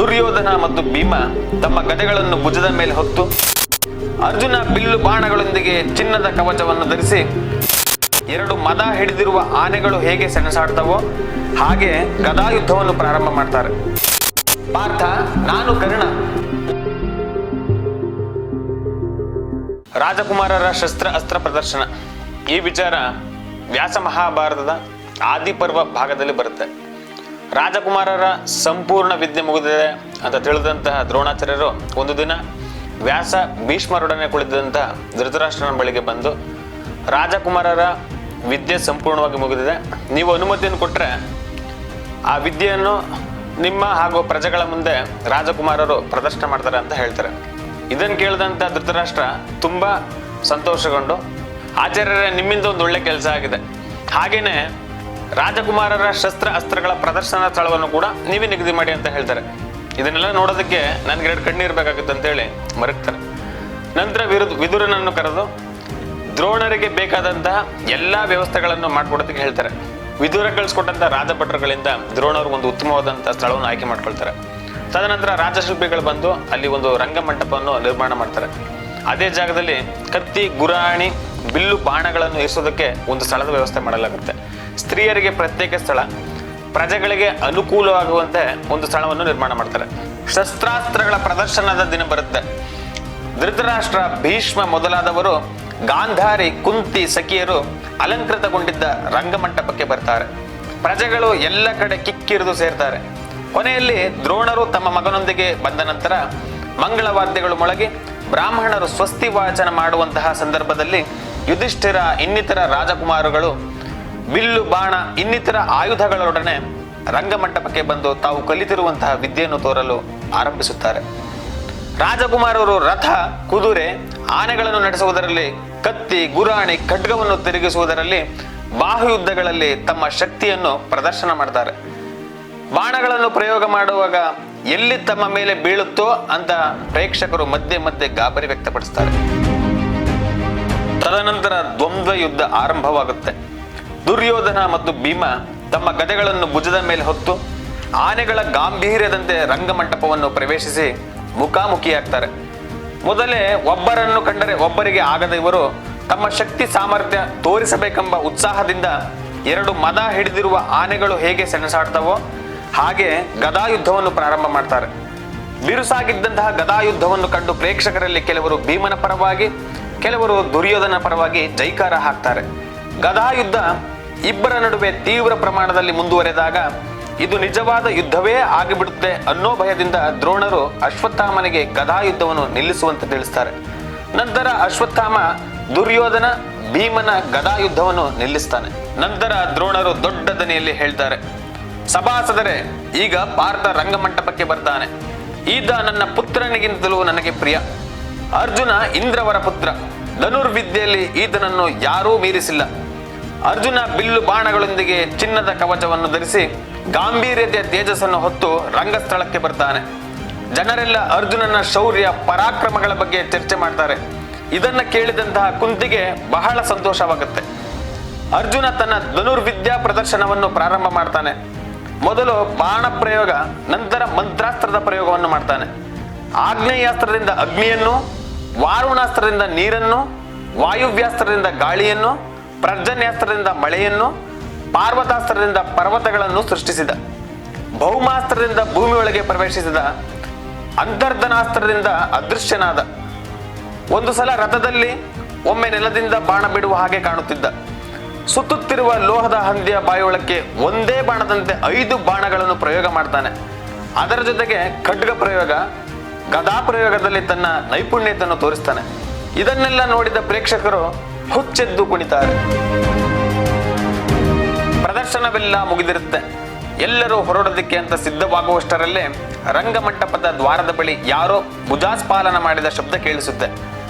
ದುರ್ಯೋಧನ ಮತ್ತು ಭೀಮ ತಮ್ಮ ಗದೆಗಳನ್ನು ಭುಜದ ಮೇಲೆ ಹೊತ್ತು ಅರ್ಜುನ ಬಿಲ್ಲು ಬಾಣಗಳೊಂದಿಗೆ ಚಿನ್ನದ ಕವಚವನ್ನು ಧರಿಸಿ ಎರಡು ಮದ ಹಿಡಿದಿರುವ ಆನೆಗಳು ಹೇಗೆ ಸೆಣಸಾಡ್ತವೋ ಹಾಗೆ ಗದಾಯುದ್ಧವನ್ನು ಪ್ರಾರಂಭ ಮಾಡ್ತಾರೆ. ಪಾರ್ಥ, ನಾನು ಕರ್ಣ. ರಾಜಕುಮಾರರ ಶಸ್ತ್ರ ಅಸ್ತ್ರ ಪ್ರದರ್ಶನ. ಈ ವಿಚಾರ ವ್ಯಾಸ ಮಹಾಭಾರತದ ಆದಿಪರ್ವ ಭಾಗದಲ್ಲಿ ಬರುತ್ತೆ. ರಾಜಕುಮಾರರ ಸಂಪೂರ್ಣ ವಿದ್ಯೆ ಮುಗಿದಿದೆ ಅಂತ ತಿಳಿದಂತಹ ದ್ರೋಣಾಚಾರ್ಯರು ಒಂದು ದಿನ ವ್ಯಾಸ ಭೀಷ್ಮರೊಡನೆ ಕುಳಿತಂತಹ ಧೃತರಾಷ್ಟ್ರನ ಬಳಿಗೆ ಬಂದು, ರಾಜಕುಮಾರರ ವಿದ್ಯೆ ಸಂಪೂರ್ಣವಾಗಿ ಮುಗಿದಿದೆ. ನೀವು ಅನುಮತಿಯನ್ನು ಕೊಟ್ಟರೆ ಆ ವಿದ್ಯೆಯನ್ನು ನಿಮ್ಮ ಹಾಗೂ ಪ್ರಜೆಗಳ ಮುಂದೆ ರಾಜಕುಮಾರರು ಪ್ರದರ್ಶನ ಮಾಡ್ತಾರೆ ಅಂತ ಹೇಳ್ತಾರೆ. ಇದನ್ನು ಕೇಳಿದಂಥ ಧೃತರಾಷ್ಟ್ರ ತುಂಬ ಸಂತೋಷಗೊಂಡು, ಆಚಾರ್ಯರೇ, ನಿಮ್ಮಿಂದ ಒಂದು ಒಳ್ಳೆ ಕೆಲಸ ಆಗಿದೆ. ಹಾಗೇನೆ ರಾಜಕುಮಾರರ ಶಸ್ತ್ರ ಅಸ್ತ್ರಗಳ ಪ್ರದರ್ಶನ ಸ್ಥಳವನ್ನು ಕೂಡ ನೀವೇ ನಿಗದಿ ಮಾಡಿ ಅಂತ ಹೇಳ್ತಾರೆ. ಇದನ್ನೆಲ್ಲ ನೋಡೋದಕ್ಕೆ ನನಗೆ ಎರಡು ಅಂತ ಅಂತೇಳಿ ಮರಗ್ತಾರೆ. ನಂತರ ವಿರುದ್, ವಿದುರನನ್ನು ಕರೆದು ದ್ರೋಣರಿಗೆ ಬೇಕಾದಂತಹ ಎಲ್ಲ ವ್ಯವಸ್ಥೆಗಳನ್ನು ಮಾಡ್ಕೊಡೋದಕ್ಕೆ ಹೇಳ್ತಾರೆ. ವಿದುರ ಕಳಿಸ್ಕೊಟ್ಟಂತ ರಾಜಭಟ್ರಗಳಿಂದ ದ್ರೋಣರು ಒಂದು ಉತ್ತಮವಾದಂತಹ ಸ್ಥಳವನ್ನು ಆಯ್ಕೆ ಮಾಡ್ಕೊಳ್ತಾರೆ. ತದನಂತರ ರಾಜಶಿಲ್ಪಿಗಳು ಬಂದು ಅಲ್ಲಿ ಒಂದು ರಂಗಮಂಟಪವನ್ನು ನಿರ್ಮಾಣ ಮಾಡ್ತಾರೆ. ಅದೇ ಜಾಗದಲ್ಲಿ ಕತ್ತಿ, ಗುರಾಣಿ ಬಿಲ್ಲು ಬಾಣಗಳನ್ನು ಇರಿಸೋದಕ್ಕೆ ಒಂದು ಸ್ಥಳದ ವ್ಯವಸ್ಥೆ ಮಾಡಲಾಗುತ್ತೆ. ಸ್ತ್ರೀಯರಿಗೆ ಪ್ರತ್ಯೇಕ ಸ್ಥಳ, ಪ್ರಜೆಗಳಿಗೆ ಅನುಕೂಲವಾಗುವಂತೆ ಒಂದು ಸ್ಥಳವನ್ನು ನಿರ್ಮಾಣ ಮಾಡ್ತಾರೆ. ಶಸ್ತ್ರಾಸ್ತ್ರಗಳ ಪ್ರದರ್ಶನದ ದಿನ ಬರುತ್ತೆ. ಧೃತರಾಷ್ಟ್ರ ಭೀಷ್ಮ ಮೊದಲಾದವರು ಗಾಂಧಾರಿ, ಕುಂತಿ ಸಖಿಯರು ಅಲಂಕೃತಗೊಂಡಿದ್ದ ರಂಗಮಂಟಪಕ್ಕೆ ಬರ್ತಾರೆ. ಪ್ರಜೆಗಳು ಎಲ್ಲ ಕಡೆ ಕಿಕ್ಕಿರಿದು ಸೇರ್ತಾರೆ. ಕೊನೆಯಲ್ಲಿ ದ್ರೋಣರು ತಮ್ಮ ಮಗನೊಂದಿಗೆ ಬಂದ ನಂತರ ಮಂಗಳವಾದ್ಯಗಳು ಮೊಳಗಿ ಬ್ರಾಹ್ಮಣರು ಸ್ವಸ್ತಿ ವಾಚನ ಮಾಡುವಂತಹ ಸಂದರ್ಭದಲ್ಲಿ ಯುಧಿಷ್ಠಿರ, ಇನ್ನಿತರ ರಾಜಕುಮಾರಗಳು ಬಿಲ್ಲು, ಬಾಣ, ಇನ್ನಿತರ ಆಯುಧಗಳೊಡನೆ ರಂಗಮಂಟಪಕ್ಕೆ ಬಂದು ತಾವು ಕಲಿತಿರುವಂತಹ ವಿದ್ಯೆಯನ್ನು ತೋರಲು ಆರಂಭಿಸುತ್ತಾರೆ. ರಾಜಕುಮಾರರು ರಥ, ಕುದುರೆ, ಆನೆಗಳನ್ನು ನಡೆಸುವುದರಲ್ಲಿ, ಕತ್ತಿ, ಗುರಾಣಿ, ಖಡ್ಗವನ್ನು ತಿರುಗಿಸುವುದರಲ್ಲಿ, ಬಾಹುಯುದ್ಧಗಳಲ್ಲಿ ತಮ್ಮ ಶಕ್ತಿಯನ್ನು ಪ್ರದರ್ಶನ ಮಾಡ್ತಾರೆ. ಬಾಣಗಳನ್ನು ಪ್ರಯೋಗ ಮಾಡುವಾಗ ಎಲ್ಲಿ ತಮ್ಮ ಮೇಲೆ ಬೀಳುತ್ತೋ ಅಂತ ಪ್ರೇಕ್ಷಕರು ಮಧ್ಯೆ ಮಧ್ಯೆ ಗಾಬರಿ ವ್ಯಕ್ತಪಡಿಸ್ತಾರೆ. ತದನಂತರ ದ್ವಂದ್ವ ಯುದ್ಧ ಆರಂಭವಾಗುತ್ತೆ. ದುರ್ಯೋಧನ ಮತ್ತು ಭೀಮ ತಮ್ಮ ಗದೆಗಳನ್ನು ಭುಜದ ಮೇಲೆ ಹೊತ್ತು ಆನೆಗಳ ಗಾಂಭೀರ್ಯದಂತೆ ರಂಗಮಂಟಪವನ್ನು ಪ್ರವೇಶಿಸಿ ಮುಖಾಮುಖಿಯಾಗ್ತಾರೆ. ಮೊದಲೇ ಒಬ್ಬರನ್ನು ಕಂಡರೆ ಒಬ್ಬರಿಗೆ ಆಗದ ಇವರು ತಮ್ಮ ಶಕ್ತಿ ಸಾಮರ್ಥ್ಯ ತೋರಿಸಬೇಕೆಂಬ ಉತ್ಸಾಹದಿಂದ ಎರಡು ಮದ ಹಿಡಿದಿರುವ ಆನೆಗಳು ಹೇಗೆ ಸೆಣಸಾಡ್ತವೋ ಹಾಗೆ ಗದಾಯುದ್ಧವನ್ನು ಪ್ರಾರಂಭ ಮಾಡ್ತಾರೆ. ಬಿರುಸಾಗಿದ್ದಂತಹ ಗದಾಯುದ್ಧವನ್ನು ಕಂಡು ಪ್ರೇಕ್ಷಕರಲ್ಲಿ ಕೆಲವರು ಭೀಮನ ಪರವಾಗಿ ಕೆಲವರು ದುರ್ಯೋಧನ ಪರವಾಗಿ ಜೈಕಾರ ಹಾಕ್ತಾರೆ. ಗದಾಯುದ್ಧ ಇಬ್ಬರ ನಡುವೆ ತೀವ್ರ ಪ್ರಮಾಣದಲ್ಲಿ ಮುಂದುವರೆದಾಗ ಇದು ನಿಜವಾದ ಯುದ್ಧವೇ ಆಗಿಬಿಡುತ್ತೆ ಅನ್ನೋ ಭಯದಿಂದ ದ್ರೋಣರು ಅಶ್ವತ್ಥಾಮನಿಗೆ ಗದಾಯುದ್ಧವನ್ನು ನಿಲ್ಲಿಸುವಂತೆ ತಿಳಿಸ್ತಾರೆ. ನಂತರ ಅಶ್ವತ್ಥಾಮ ದುರ್ಯೋಧನ ಭೀಮನ ಗದಾ ಯುದ್ಧವನ್ನು ನಿಲ್ಲಿಸ್ತಾನೆ. ನಂತರ ದ್ರೋಣರು ದೊಡ್ಡ ದನಿಯಲ್ಲಿ ಹೇಳ್ತಾರೆ, ಸಭಾಸದರೆ, ಈಗ ಪಾರ್ಥ ರಂಗಮಂಟಪಕ್ಕೆ ಬರ್ತಾನೆ. ಈತ ನನ್ನ ಪುತ್ರನಿಗಿಂತಲೂ ನನಗೆ ಪ್ರಿಯ. ಅರ್ಜುನ ಇಂದ್ರವರ ಪುತ್ರ. ಧನುರ್ವಿದ್ಯೆಯಲ್ಲಿ ಈತನನ್ನು ಯಾರೂ ಮೀರಿಸಿಲ್ಲ. ಅರ್ಜುನ ಬಿಲ್ಲು ಬಾಣಗಳೊಂದಿಗೆ ಚಿನ್ನದ ಕವಚವನ್ನು ಧರಿಸಿ ಗಾಂಭೀರ್ಯತೆಯ ತೇಜಸ್ಸನ್ನು ಹೊತ್ತು ರಂಗಸ್ಥಳಕ್ಕೆ ಬರ್ತಾನೆ. ಜನರೆಲ್ಲ ಅರ್ಜುನನ ಶೌರ್ಯ ಪರಾಕ್ರಮಗಳ ಬಗ್ಗೆ ಚರ್ಚೆ ಮಾಡ್ತಾರೆ. ಇದನ್ನ ಕೇಳಿದಂತಹ ಕುಂತಿಗೆ ಬಹಳ ಸಂತೋಷವಾಗುತ್ತೆ. ಅರ್ಜುನ ತನ್ನ ಧನುರ್ವಿದ್ಯಾ ಪ್ರದರ್ಶನವನ್ನು ಪ್ರಾರಂಭ ಮಾಡ್ತಾನೆ. ಮೊದಲು ಬಾಣ ಪ್ರಯೋಗ, ನಂತರ ಮಂತ್ರಾಸ್ತ್ರದ ಪ್ರಯೋಗವನ್ನು ಮಾಡ್ತಾನೆ. ಆಗ್ನೇಯಾಸ್ತ್ರದಿಂದ ಅಗ್ನಿಯನ್ನು ವಾರುಣಾಸ್ತ್ರದಿಂದ ನೀರನ್ನು, ವಾಯುವ್ಯಾಸ್ತ್ರದಿಂದ ಗಾಳಿಯನ್ನು, ಪ್ರಜನ್ಯಾಸ್ತ್ರದಿಂದ ಮಳೆಯನ್ನು, ಪಾರ್ವತಾಸ್ತ್ರದಿಂದ ಪರ್ವತಗಳನ್ನು ಸೃಷ್ಟಿಸಿದ, ಭೌಮಾಸ್ತ್ರದಿಂದ ಭೂಮಿ ಒಳಗೆ ಪ್ರವೇಶಿಸಿದ, ಅಂತರ್ಧನಾಸ್ತ್ರದಿಂದ ಅದೃಶ್ಯನಾದ, ಒಂದು ಸಲ ರಥದಲ್ಲಿ ಒಮ್ಮೆ ನೆಲದಿಂದ ಬಾಣ ಬಿಡುವ ಹಾಗೆ ಕಾಣುತ್ತಿದ್ದ, ಸುತ್ತುತ್ತಿರುವ ಲೋಹದ ಹಂದಿಯ ಬಾಯಿಯೊಳಕ್ಕೆ ಒಂದೇ ಬಾಣದಂತೆ ಐದು ಬಾಣಗಳನ್ನು ಪ್ರಯೋಗ ಮಾಡ್ತಾನೆ. ಅದರ ಜೊತೆಗೆ ಖಡ್ಗ ಪ್ರಯೋಗ ಗದಾ ಪ್ರಯೋಗದಲ್ಲಿ ತನ್ನ ನೈಪುಣ್ಯತೆಯನ್ನು ತೋರಿಸ್ತಾನೆ. ಇದನ್ನೆಲ್ಲ ನೋಡಿದ ಪ್ರೇಕ್ಷಕರು ಹುಚ್ಚೆದ್ದು ಕುಣಿತಾರೆ. ಪ್ರದರ್ಶನವೆಲ್ಲ ಮುಗಿದಿರುತ್ತೆ. ಎಲ್ಲರೂ ಹೊರಡೋದಕ್ಕೆ ಅಂತ ಸಿದ್ಧವಾಗುವಷ್ಟರಲ್ಲೇ ರಂಗಮಂಟಪದ ದ್ವಾರದ ಬಳಿ ಯಾರೋ ಭುಜಾಸ್ಪಾಲನ ಮಾಡಿದ ಶಬ್ದ ಕೇಳಿಸುತ್ತೆ.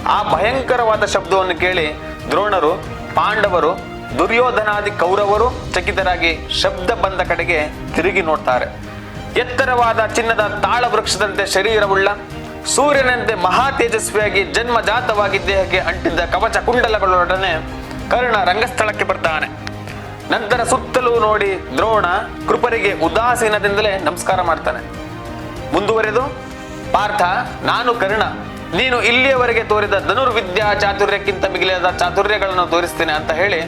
ಆ ಭಯಂಕರವಾದ ಶಬ್ದವನ್ನು ಕೇಳಿ ದ್ರೋಣರು, ಪಾಂಡವರು, ದುರ್ಯೋಧನಾದಿ ಕೌರವರು ಚಕಿತರಾಗಿ ಶಬ್ದ ಬಂದ ಕಡೆಗೆ ತಿರುಗಿ ನೋಡ್ತಾರೆ. ಎತ್ತರವಾದ ಚಿನ್ನದ ತಾಳ ವೃಕ್ಷದಂತೆ ಶರೀರವುಳ್ಳ, ಸೂರ್ಯನಂತೆ ಮಹಾ ತೇಜಸ್ವಿಯಾಗಿ ಜನ್ಮಜಾತವಾಗಿ ದೇಹಕ್ಕೆ ಅಂಟಿದ್ದ ಕವಚ ಕುಂಡಲಗಳೊಡನೆ ಕರ್ಣ ರಂಗಸ್ಥಳಕ್ಕೆ ಬರ್ತಾನೆ. ನಂತರ ಸುತ್ತಲೂ ನೋಡಿ ದ್ರೋಣ ಕೃಪರಿಗೆ ಉದಾಸೀನದಿಂದಲೇ ನಮಸ್ಕಾರ ಮಾಡ್ತಾನೆ. ಮುಂದುವರೆದು, ಪಾರ್ಥ, ನಾನು ಕರ್ಣ, ನೀನು ಇಲ್ಲಿಯವರೆಗೆ ತೋರಿದ ಧನುರ್ವಿದ್ಯಾ ಚಾತುರ್ಯಕ್ಕಿಂತ ಮಿಗಿಲಾದ ಚಾತುರ್ಯಗಳನ್ನು ತೋರಿಸ್ತೇನೆ ಅಂತ ಹೇಳಿ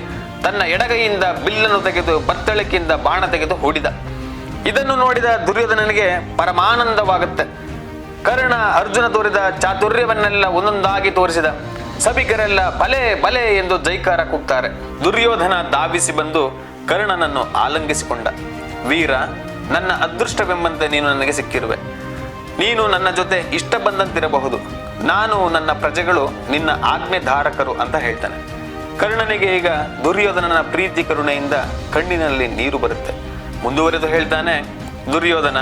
ತನ್ನ ಎಡಗೈಯಿಂದ ಬಿಲ್ಲನ್ನು ತೆಗೆದು, ಬತ್ತಳಿಕೆಯಿಂದ ಬಾಣ ತೆಗೆದು ಹೂಡಿದ. ಇದನ್ನು ನೋಡಿದ ದುರ್ಯೋಧನನಿಗೆ ಪರಮಾನಂದವಾಗುತ್ತೆ. ಕರ್ಣ ಅರ್ಜುನ ತೋರಿದ ಚಾತುರ್ಯವನ್ನೆಲ್ಲ ಒಂದೊಂದಾಗಿ ತೋರಿಸಿದ. ಸಭಿಕರೆಲ್ಲ ಬಲೆ ಬಲೆ ಎಂದು ಜೈಕಾರ ಕೂಗ್ತಾರೆ ದುರ್ಯೋಧನ ಧಾವಿಸಿ ಬಂದು ಕರ್ಣನನ್ನು ಆಲಂಗಿಸಿಕೊಂಡ. ವೀರ, ನನ್ನ ಅದೃಷ್ಟವೆಂಬಂತೆ ನೀನು ನನಗೆ ಸಿಕ್ಕಿರುವೆ. ನೀನು ನನ್ನ ಜೊತೆ ಇಷ್ಟ ಬಂದಂತಿರಬಹುದು. ನಾನು ನನ್ನ ಪ್ರಜೆಗಳು ನಿನ್ನ ಆಜ್ಞೆಧಾರಕರು ಅಂತ ಹೇಳ್ತಾನೆ. ಕರ್ಣನಿಗೆ ಈಗ ದುರ್ಯೋಧನನ ಪ್ರೀತಿ ಕರುಣೆಯಿಂದ ಕಣ್ಣಿನಲ್ಲಿ ನೀರು ಬರುತ್ತೆ. ಮುಂದುವರೆದು ಹೇಳ್ತಾನೆ, ದುರ್ಯೋಧನ,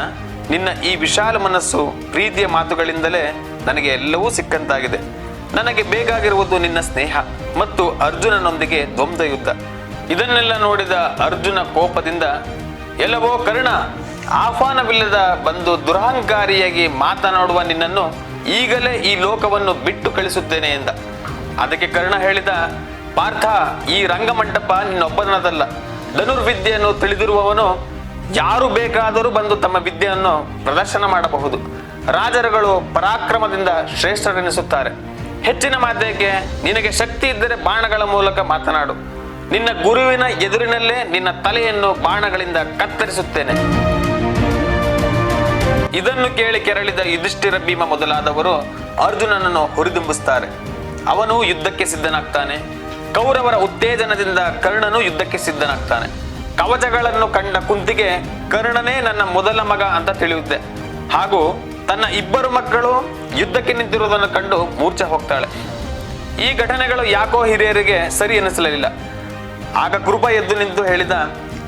ನಿನ್ನ ಈ ವಿಶಾಲ ಮನಸ್ಸು ಪ್ರೀತಿಯ ಮಾತುಗಳಿಂದಲೇ ನನಗೆ ಎಲ್ಲವೂ ಸಿಕ್ಕಂತಾಗಿದೆ. ನನಗೆ ಬೇಕಾಗಿರುವುದು ನಿನ್ನ ಸ್ನೇಹ ಮತ್ತು ಅರ್ಜುನನೊಂದಿಗೆ ದ್ವಂದ್ವ ಯುದ್ಧ ಇದನ್ನೆಲ್ಲ ನೋಡಿದ ಅರ್ಜುನ ಕೋಪದಿಂದ, ಎಲ್ಲವೋ ಕರ್ಣ, ಆಹ್ವಾನವಿಲ್ಲದ ಬಂದು ದುರಹಂಕಾರಿಯಾಗಿ ಮಾತನಾಡುವ ನಿನ್ನನ್ನು ಈಗಲೇ ಈ ಲೋಕವನ್ನು ಬಿಟ್ಟು ಕಳಿಸುತ್ತೇನೆ ಎಂದ. ಅದಕ್ಕೆ ಕರ್ಣ ಹೇಳಿದ, ಪಾರ್ಥ, ಈ ರಂಗಮಂಟಪ ನಿನ್ನೊಬ್ಬನದಲ್ಲ. ಧನುರ್ವಿದ್ಯೆಯನ್ನು ತಿಳಿದಿರುವವನು ಯಾರು ಬೇಕಾದರೂ ಬಂದು ತಮ್ಮ ವಿದ್ಯೆಯನ್ನು ಪ್ರದರ್ಶನ ಮಾಡಬಹುದು. ರಾಜರುಗಳು ಪರಾಕ್ರಮದಿಂದ ಶ್ರೇಷ್ಠರೆನಿಸುತ್ತಾರೆ. ಹೆಚ್ಚಿನ ಮಾತೇಕೆ, ನಿನಗೆ ಶಕ್ತಿ ಇದ್ದರೆ ಬಾಣಗಳ ಮೂಲಕ ಮಾತನಾಡು. ನಿನ್ನ ಗುರುವಿನ ಎದುರಿನಲ್ಲೇ ನಿನ್ನ ತಲೆಯನ್ನು ಬಾಣಗಳಿಂದ ಕತ್ತರಿಸುತ್ತೇನೆ. ಇದನ್ನು ಕೇಳಿ ಕೆರಳಿದ ಯುಧಿಷ್ಠಿರ ಭೀಮ ಮೊದಲಾದವರು ಅರ್ಜುನನನ್ನು ಹುರಿದುಂಬಿಸುತ್ತಾರೆ ಅವನು ಯುದ್ಧಕ್ಕೆ ಸಿದ್ಧನಾಗ್ತಾನೆ. ಕೌರವರ ಉತ್ತೇಜನದಿಂದ ಕರ್ಣನು ಯುದ್ಧಕ್ಕೆ ಸಿದ್ಧನಾಗ್ತಾನೆ. ಕವಚಗಳನ್ನು ಕಂಡ ಕುಂತಿಗೆ ಕರ್ಣನೇ ನನ್ನ ಮೊದಲ ಮಗ ಅಂತ ತಿಳಿಯುತ್ತೆ. ಹಾಗೂ ತನ್ನ ಇಬ್ಬರು ಮಕ್ಕಳು ಯುದ್ಧಕ್ಕೆ ನಿಂತಿರುವುದನ್ನು ಕಂಡು ಮೂರ್ಛೆ ಹೋಗ್ತಾಳೆ. ಈ ಘಟನೆಗಳು ಯಾಕೋ ಹಿರಿಯರಿಗೆ ಸರಿ ಎನಿಸಲಿಲ್ಲ. ಆಗ ಕೃಪ ಎದ್ದು ನಿಂತು ಹೇಳಿದ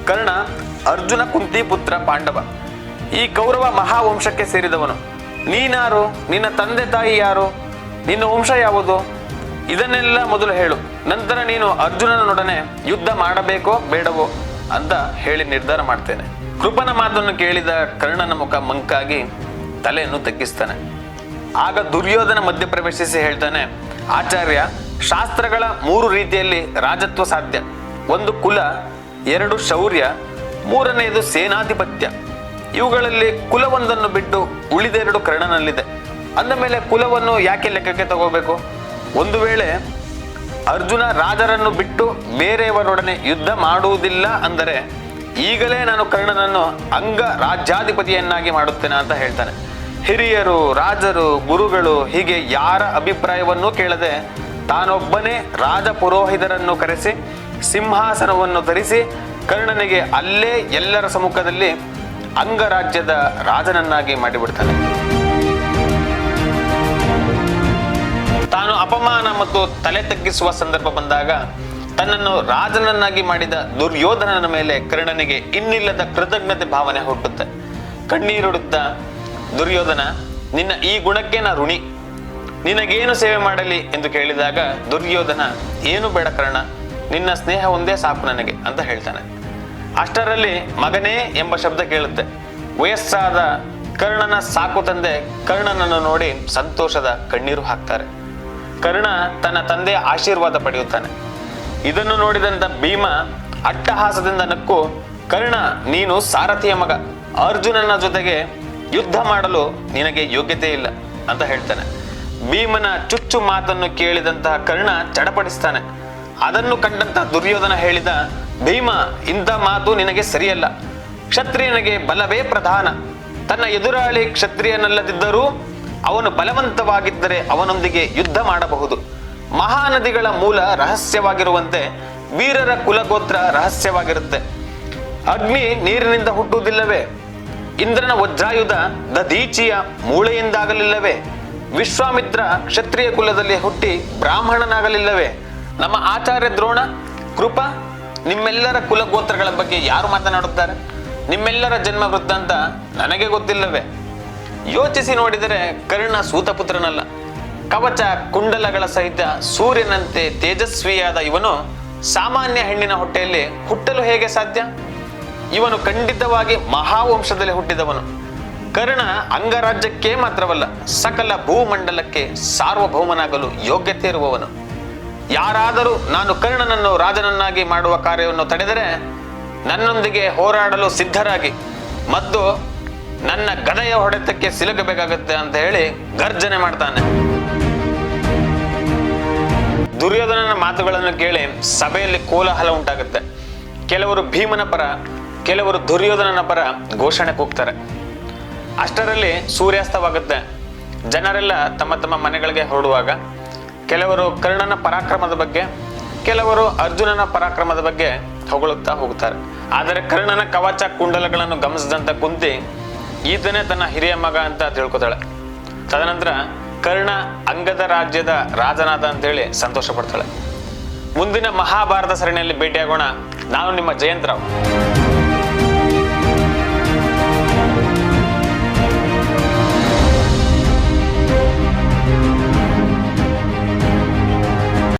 ಕರ್ಣ, ಅರ್ಜುನ ಕುಂತಿ ಪುತ್ರ ಪಾಂಡವ, ಈ ಕೌರವ ಮಹಾವಂಶಕ್ಕೆ ಸೇರಿದವನು. ನೀನಾರು, ನಿನ್ನ ತಂದೆ ತಾಯಿ ಯಾರು, ನಿನ್ನ ವಂಶ ಯಾವುದು? ಇದನ್ನೆಲ್ಲ ಮೊದಲು ಹೇಳು. ನಂತರ ನೀನು ಅರ್ಜುನನೊಡನೆ ಯುದ್ಧ ಮಾಡಬೇಕೋ ಬೇಡವೋ ಅಂತ ಹೇಳಿ ನಿರ್ಧಾರ ಮಾಡ್ತೇನೆ. ಕೃಪನ ಮಾತನ್ನು ಕೇಳಿದ ಕರ್ಣನ ಮುಖ ಮಂಕಾಗಿ ತಲೆಯನ್ನು ತಗ್ಗಿಸ್ತಾನೆ. ಆಗ ದುರ್ಯೋಧನ ಮಧ್ಯಪ್ರವೇಶಿಸಿ ಹೇಳ್ತಾನೆ, ಆಚಾರ್ಯ, ಶಾಸ್ತ್ರಗಳ ಮೂರು ರೀತಿಯಲ್ಲಿ ರಾಜತ್ವ ಸಾಧ್ಯ. ಒಂದು ಕುಲ, ಎರಡು ಶೌರ್ಯ, ಮೂರನೆಯದು ಸೇನಾಧಿಪತ್ಯ. ಇವುಗಳಲ್ಲಿ ಕುಲವೊಂದನ್ನು ಬಿಟ್ಟು ಉಳಿದೆರಡು ಕರ್ಣನಲ್ಲಿದೆ. ಅಂದ ಮೇಲೆ ಕುಲವನ್ನು ಯಾಕೆ ಲೆಕ್ಕಕ್ಕೆ ತಗೋಬೇಕು? ಒಂದು ವೇಳೆ ಅರ್ಜುನ ರಾಜರನ್ನು ಬಿಟ್ಟು ಬೇರೆಯವರೊಡನೆ ಯುದ್ಧ ಮಾಡುವುದಿಲ್ಲ ಅಂದರೆ ಈಗಲೇ ನಾನು ಕರ್ಣನನ್ನು ಅಂಗ ರಾಜ್ಯಾಧಿಪತಿಯನ್ನಾಗಿ ಮಾಡುತ್ತೇನೆ ಅಂತ ಹೇಳ್ತಾನೆ. ಹಿರಿಯರು, ರಾಜರು, ಗುರುಗಳು ಹೀಗೆ ಯಾರ ಅಭಿಪ್ರಾಯವನ್ನೂ ಕೇಳದೆ ತಾನೊಬ್ಬನೇ ರಾಜ ಪುರೋಹಿತರನ್ನು ಕರೆಸಿ, ಸಿಂಹಾಸನವನ್ನು ಧರಿಸಿ ಕರ್ಣನಿಗೆ ಅಲ್ಲೇ ಎಲ್ಲರ ಸಮ್ಮುಖದಲ್ಲಿ ಅಂಗರಾಜ್ಯದ ರಾಜನನ್ನಾಗಿ ಮಾಡಿಬಿಡ್ತಾನೆ. ಅಪಮಾನ ಮತ್ತು ತಲೆ ತಗ್ಗಿಸುವ ಸಂದರ್ಭ ಬಂದಾಗ ತನ್ನನ್ನು ರಾಜನನ್ನಾಗಿ ಮಾಡಿದ ದುರ್ಯೋಧನನ ಮೇಲೆ ಕರ್ಣನಿಗೆ ಇನ್ನಿಲ್ಲದ ಕೃತಜ್ಞತೆ ಭಾವನೆ ಹುಟ್ಟುತ್ತೆ. ಕಣ್ಣೀರುಡುತ್ತಾ, ದುರ್ಯೋಧನ, ನಿನ್ನ ಈ ಗುಣಕ್ಕೆ ನಾ ಋಣಿ? ನಿನಗೇನು ಸೇವೆ ಮಾಡಲಿ? ಎಂದು ಕೇಳಿದಾಗ, ದುರ್ಯೋಧನ, ಏನು ಬೇಡ ಕರ್ಣ, ನಿನ್ನ ಸ್ನೇಹ ಒಂದೇ ಸಾಕು ನನಗೆ, ಅಂತ ಹೇಳ್ತಾನೆ. ಅಷ್ಟರಲ್ಲಿ ಮಗನೇ ಎಂಬ ಶಬ್ದ ಕೇಳುತ್ತೆ. ವಯಸ್ಸಾದ ಕರ್ಣನ ಸಾಕು ತಂದೆ ಕರ್ಣನನ್ನು ನೋಡಿ ಸಂತೋಷದ ಕಣ್ಣೀರು ಹಾಕ್ತಾರೆ. ಕರ್ಣ ತನ್ನ ತಂದೆಯ ಆಶೀರ್ವಾದ ಪಡೆಯುತ್ತಾನೆ. ಇದನ್ನು ನೋಡಿದಂತ ಭೀಮ ಅಟ್ಟಹಾಸದಿಂದ ನಕ್ಕು, ಕರ್ಣ, ನೀನು ಸಾರಥಿಯ ಮಗ. ಅರ್ಜುನನ ಜೊತೆಗೆ ಯುದ್ಧ ಮಾಡಲು ನಿನಗೆ ಯೋಗ್ಯತೆ ಇಲ್ಲ ಅಂತ ಹೇಳ್ತಾನೆ. ಭೀಮನ ಚುಚ್ಚು ಮಾತನ್ನು ಕೇಳಿದಂತಹ ಕರ್ಣ ಚಡಪಡಿಸ್ತಾನೆ. ಅದನ್ನು ಕಂಡಂತ ದುರ್ಯೋಧನ ಹೇಳಿದ, ಭೀಮ, ಇಂಥ ಮಾತು ನಿನಗೆ ಸರಿಯಲ್ಲ. ಕ್ಷತ್ರಿಯನಿಗೆ ಬಲವೇ ಪ್ರಧಾನ. ತನ್ನ ಎದುರಾಳಿ ಕ್ಷತ್ರಿಯನಲ್ಲದಿದ್ದರೂ ಅವನು ಬಲವಂತವಾಗಿದ್ದರೆ ಅವನೊಂದಿಗೆ ಯುದ್ಧ ಮಾಡಬಹುದು. ಮಹಾನದಿಗಳ ಮೂಲ ರಹಸ್ಯವಾಗಿರುವಂತೆ ವೀರರ ಕುಲಗೋತ್ರ ರಹಸ್ಯವಾಗಿರುತ್ತೆ. ಅಗ್ನಿ ನೀರಿನಿಂದ ಹುಟ್ಟುವುದಿಲ್ಲವೇ? ಇಂದ್ರನ ವಜ್ರಾಯುಧ ದಧೀಚಿಯ ಮೂಳೆಯಿಂದಾಗಲಿಲ್ಲವೇ? ವಿಶ್ವಾಮಿತ್ರ ಕ್ಷತ್ರಿಯ ಕುಲದಲ್ಲಿ ಹುಟ್ಟಿ ಬ್ರಾಹ್ಮಣನಾಗಲಿಲ್ಲವೇ? ನಮ್ಮ ಆಚಾರ್ಯ ದ್ರೋಣ, ಕೃಪ, ನಿಮ್ಮೆಲ್ಲರ ಕುಲಗೋತ್ರಗಳ ಬಗ್ಗೆ ಯಾರು ಮಾತನಾಡುತ್ತಾರೆ? ನಿಮ್ಮೆಲ್ಲರ ಜನ್ಮ ವೃತ್ತಾಂತ ನನಗೆ ಗೊತ್ತಿಲ್ಲವೇ? ಯೋಚಿಸಿ ನೋಡಿದರೆ ಕರ್ಣ ಸೂತಪುತ್ರನಲ್ಲ. ಕವಚ ಕುಂಡಲಗಳ ಸಹಿತ ಸೂರ್ಯನಂತೆ ತೇಜಸ್ವಿಯಾದ ಇವನು ಸಾಮಾನ್ಯ ಹೆಣ್ಣಿನ ಹೊಟ್ಟೆಯಲ್ಲಿ ಹುಟ್ಟಲು ಹೇಗೆ ಸಾಧ್ಯ? ಇವನು ಖಂಡಿತವಾಗಿ ಮಹಾವಂಶದಲ್ಲಿ ಹುಟ್ಟಿದವನು. ಕರ್ಣ ಅಂಗರಾಜ್ಯಕ್ಕೆ ಮಾತ್ರವಲ್ಲ, ಸಕಲ ಭೂಮಂಡಲಕ್ಕೆ ಸಾರ್ವಭೌಮನಾಗಲು ಯೋಗ್ಯತೆ ಇರುವವನು. ಯಾರಾದರೂ ನಾನು ಕರ್ಣನನ್ನು ರಾಜನನ್ನಾಗಿ ಮಾಡುವ ಕಾರ್ಯವನ್ನು ತಡೆದರೆ ನನ್ನೊಂದಿಗೆ ಹೋರಾಡಲು ಸಿದ್ಧರಾಗಿ, ಮತ್ತು ನನ್ನ ಗದೆಯ ಹೊಡೆತಕ್ಕೆ ಸಿಲುಕಬೇಕಾಗುತ್ತೆ ಅಂತ ಹೇಳಿ ಗರ್ಜನೆ ಮಾಡ್ತಾನೆ. ದುರ್ಯೋಧನನ ಮಾತುಗಳನ್ನು ಕೇಳಿ ಸಭೆಯಲ್ಲಿ ಕೋಲಾಹಲ ಉಂಟಾಗುತ್ತೆ. ಕೆಲವರು ಭೀಮನ ಪರ, ಕೆಲವರು ದುರ್ಯೋಧನನ ಪರ ಘೋಷಣೆ ಕೂಗ್ತಾರೆ. ಅಷ್ಟರಲ್ಲಿ ಸೂರ್ಯಾಸ್ತವಾಗುತ್ತೆ. ಜನರೆಲ್ಲ ತಮ್ಮ ತಮ್ಮ ಮನೆಗಳಿಗೆ ಹೊರಡುವಾಗ ಕೆಲವರು ಕರ್ಣನ ಪರಾಕ್ರಮದ ಬಗ್ಗೆ, ಕೆಲವರು ಅರ್ಜುನನ ಪರಾಕ್ರಮದ ಬಗ್ಗೆ ಹೊಗಳುತ್ತಾ ಹೋಗುತ್ತಾರೆ. ಆದರೆ ಕರ್ಣನ ಕವಚ, ಕುಂಡಲಗಳನ್ನು ಗಮನಿಸಿದಂತ ಕುಂತಿ ಈತನೇ ತನ್ನ ಹಿರಿಯ ಮಗ ಅಂತ ತಿಳ್ಕೊತಾಳೆ. ತದನಂತರ ಕರ್ಣ ಅಂಗದ ರಾಜ್ಯದ ರಾಜನಾದ ಅಂತೇಳಿ ಸಂತೋಷ ಪಡ್ತಾಳೆ ಮುಂದಿನ ಮಹಾಭಾರತ ಸರಣಿಯಲ್ಲಿ ಭೇಟಿಯಾಗೋಣ. ನಾನು ನಿಮ್ಮ ಜಯಂತರಾವ್.